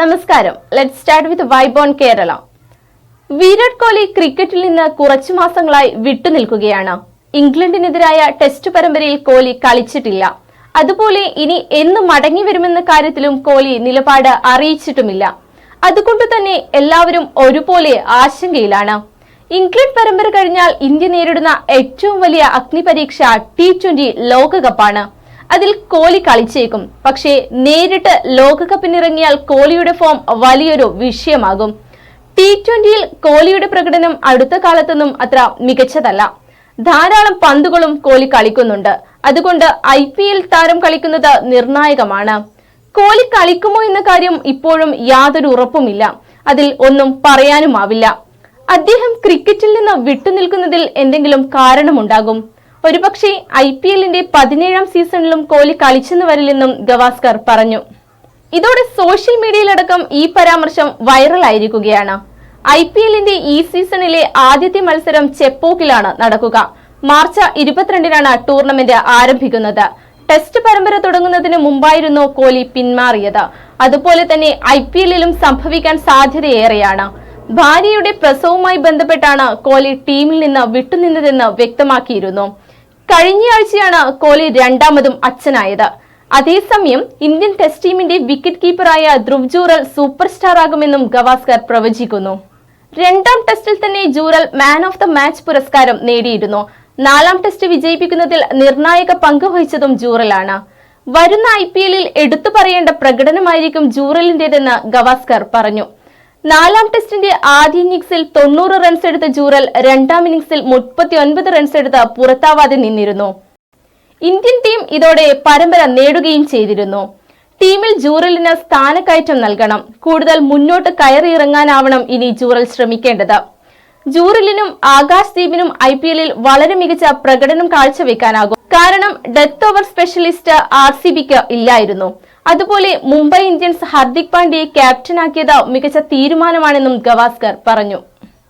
നമസ്കാരം. Let start with vibe on Kerala Virat Kohli ക്രിക്കറ്റിൽ നിന്ന് കുറച്ചു മാസങ്ങളായി വിട്ടുനിൽക്കുകയാണ് ഇംഗ്ലണ്ടിനെതിരായ ടെസ്റ്റ് പരമ്പരയിൽ കോഹ്ലി കളിച്ചിട്ടില്ല. അതുപോലെ ഇനി എന്ന് മടങ്ങി വരുമെന്ന കാര്യത്തിലും കോഹ്ലി നിലപാട് അറിയിച്ചിട്ടുമില്ല. അതുകൊണ്ട് തന്നെ എല്ലാവരും ഒരുപോലെ ആശങ്കയിലാണ്. ഇംഗ്ലണ്ട് പരമ്പര കഴിഞ്ഞാൽ ഇന്ത്യ നേരിടുന്ന ഏറ്റവും വലിയ അഗ്നിപരീക്ഷ ടി ട്വന്റി ലോകകപ്പാണ്. അതിൽ കോഹ്ലി കളിച്ചേക്കും. പക്ഷേ നേരിട്ട് ലോകകപ്പിനിറങ്ങിയാൽ കോഹ്ലിയുടെ ഫോം വലിയൊരു വിഷയമാകും. ടി ട്വന്റിയിൽ കോഹ്ലിയുടെ പ്രകടനം അടുത്ത കാലത്തൊന്നും അത്ര മികച്ചതല്ല. ധാരാളം പന്തുകളും കോഹ്ലി കളിക്കുന്നുണ്ട്. അതുകൊണ്ട് ഐ പി എൽ താരം കളിക്കുന്നത് നിർണായകമാണ്. കോഹ്ലി കളിക്കുമോ എന്ന കാര്യം ഇപ്പോഴും യാതൊരു ഉറപ്പുമില്ല. അതിൽ ഒന്നും പറയാനുമാവില്ല. അദ്ദേഹം ക്രിക്കറ്റിൽ നിന്ന് വിട്ടുനിൽക്കുന്നതിൽ എന്തെങ്കിലും കാരണമുണ്ടാകും? ഒരുപക്ഷെ ഐ പി എല്ലിന്റെ പതിനേഴാം സീസണിലും കോഹ്ലി കളിച്ചെന്ന് വരില്ലെന്നും ഗവാസ്കർ പറഞ്ഞു. ഇതോടെ സോഷ്യൽ മീഡിയയിലടക്കം ഈ പരാമർശം വൈറലായിരിക്കുകയാണ്. ഐ പി എല്ലിന്റെ ഈ സീസണിലെ ആദ്യത്തെ മത്സരം ചെപ്പോക്കിലാണ് നടക്കുക. മാർച്ച് ഇരുപത്തിരണ്ടിനാണ് ടൂർണമെന്റ് ആരംഭിക്കുന്നത്. ടെസ്റ്റ് പരമ്പര തുടങ്ങുന്നതിന് മുമ്പായിരുന്നു കോഹ്ലി പിന്മാറിയത്. അതുപോലെ തന്നെ ഐ പി എല്ലിലും സംഭവിക്കാൻ സാധ്യതയേറെയാണ്. ഭാര്യയുടെ പ്രസവവുമായി ബന്ധപ്പെട്ടാണ് കോഹ്ലി ടീമിൽ നിന്ന് വിട്ടുനിന്നതെന്ന് വ്യക്തമാക്കിയിരുന്നു. കഴിഞ്ഞയാഴ്ചയാണ് കോഹ്ലി രണ്ടാമതും അച്ഛനായത്. അതേസമയം ഇന്ത്യൻ ടെസ്റ്റ് ടീമിന്റെ വിക്കറ്റ് കീപ്പറായ ധ്രുവ് ജൂറൽ സൂപ്പർ സ്റ്റാർ ആകുമെന്നും ഗവാസ്കർ പ്രവചിക്കുന്നു. രണ്ടാം ടെസ്റ്റിൽ തന്നെ Jurel man of the match പുരസ്കാരം നേടിയിരുന്നു. നാലാം ടെസ്റ്റ് വിജയിപ്പിക്കുന്നതിൽ നിർണായക പങ്ക് വഹിച്ചതും ജൂറലാണ്. വരുന്ന ഐ പി എല്ലിൽ എടുത്തു പറയേണ്ട പ്രകടനമായിരിക്കും ജൂറലിന്റേതെന്ന് ഗവാസ്കർ പറഞ്ഞു. നാലാം ടെസ്റ്റിന്റെ ആദ്യ ഇന്നിംഗ്സിൽ തൊണ്ണൂറ് റൺസ് എടുത്ത ജൂറൽ രണ്ടാം ഇന്നിംഗ്സിൽ മുപ്പത്തി ഒൻപത് റൺസ് എടുത്ത് പുറത്താവാതെ നിന്നിരുന്നു. ഇന്ത്യൻ ടീം ഇതോടെ പരമ്പര നേടുകയും ചെയ്തിരുന്നു. ടീമിൽ ജൂറലിന് സ്ഥാനക്കയറ്റം നൽകണം. കൂടുതൽ മുന്നോട്ട് കയറിയിറങ്ങാനാവണം ഇനി ജൂറൽ ശ്രമിക്കേണ്ടത്. ജൂറലിനും ആകാശ് ദീപിനും ഐ പി എല്ലിൽ വളരെ മികച്ച പ്രകടനം കാഴ്ചവെക്കാനാകും. കാരണം death over specialist R C ബിക്ക് ഇല്ലായിരുന്നു. അതുപോലെ മുംബൈ ഇന്ത്യൻസ് ഹാർദിക് പാണ്ഡ്യയെ ക്യാപ്റ്റനാക്കിയത് മികച്ച തീരുമാനമാണെന്നും ഗവാസ്കർ പറഞ്ഞു.